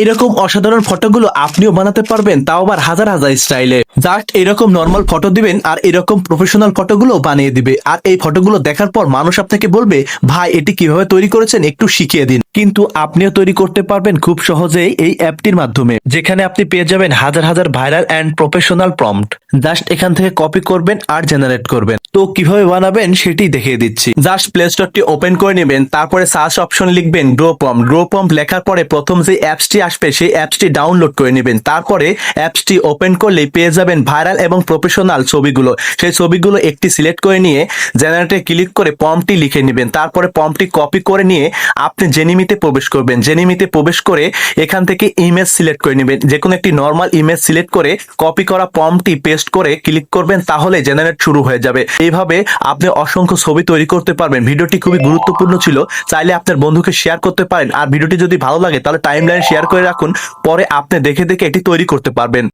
এরকম অসাধারণ ফটোগুলো আপনিও বানাতে পারবেন, তাও আবার হাজার হাজার স্টাইলে। জাস্ট এরকম নর্মাল ফটো দিবেন আর এরকম প্রফেশনাল ফটোগুলো বানিয়ে দিবে। আর এই ফটোগুলো দেখার পর মানুষ আপনাকে বলবে, ভাই, এটি কীভাবে তৈরি করেছেন? একটু শিখিয়ে দিন। কিন্তু আপনিও তৈরি করতে পারবেন খুব সহজেই এই অ্যাপটির মাধ্যমে, যেখানে আপনি পেয়ে যাবেন হাজার হাজার viral and professional prompt just এখান থেকে কপি করবেন আর জেনারেট করবেন। তো কীভাবে বানাবেন সেটি দেখিয়ে দিচ্ছি। জাস্ট প্লে স্টোরটি ওপেন করে নেবেন, তারপরে সার্চ অপশন লিখবেন গ্রো পম্প গ্রো পম্প লেখার পরে প্রথম যে অ্যাপসটি আসবে, সেই অ্যাপসটি ডাউনলোড করে নেবেন। তারপরে অ্যাপসটি ওপেন করলেই পেয়ে যাবেন ভাইরাল এবং প্রফেশনাল ছবিগুলো। সেই ছবিগুলো একটি সিলেক্ট করে নিয়ে জেনারেটে ক্লিক করে পম্পটি লিখে নেবেন। তারপরে পম্পটি কপি করে নিয়ে আপনি জেনিমিতে প্রবেশ করবেন। জেনিমিতে প্রবেশ করে এখান থেকে ইমেজ সিলেক্ট করে নেবেন। যে কোনো একটি নর্মাল ইমেজ সিলেক্ট করে কপি করা পম্পটি পেস্ট করে ক্লিক করবেন, তাহলে জেনারেট শুরু হয়ে যাবে। এইভাবে আপনি অসংখ্য ছবি তৈরি করতে পারবেন। ভিডিওটি খুবই গুরুত্বপূর্ণ ছিল। চাইলে আপনার বন্ধুকে শেয়ার করতে পারেন। আর ভিডিওটি যদি ভালো লাগে, তাহলে টাইম লাইন শেয়ার করে রাখুন। পরে আপনি দেখে দেখে এটি তৈরি করতে পারবেন।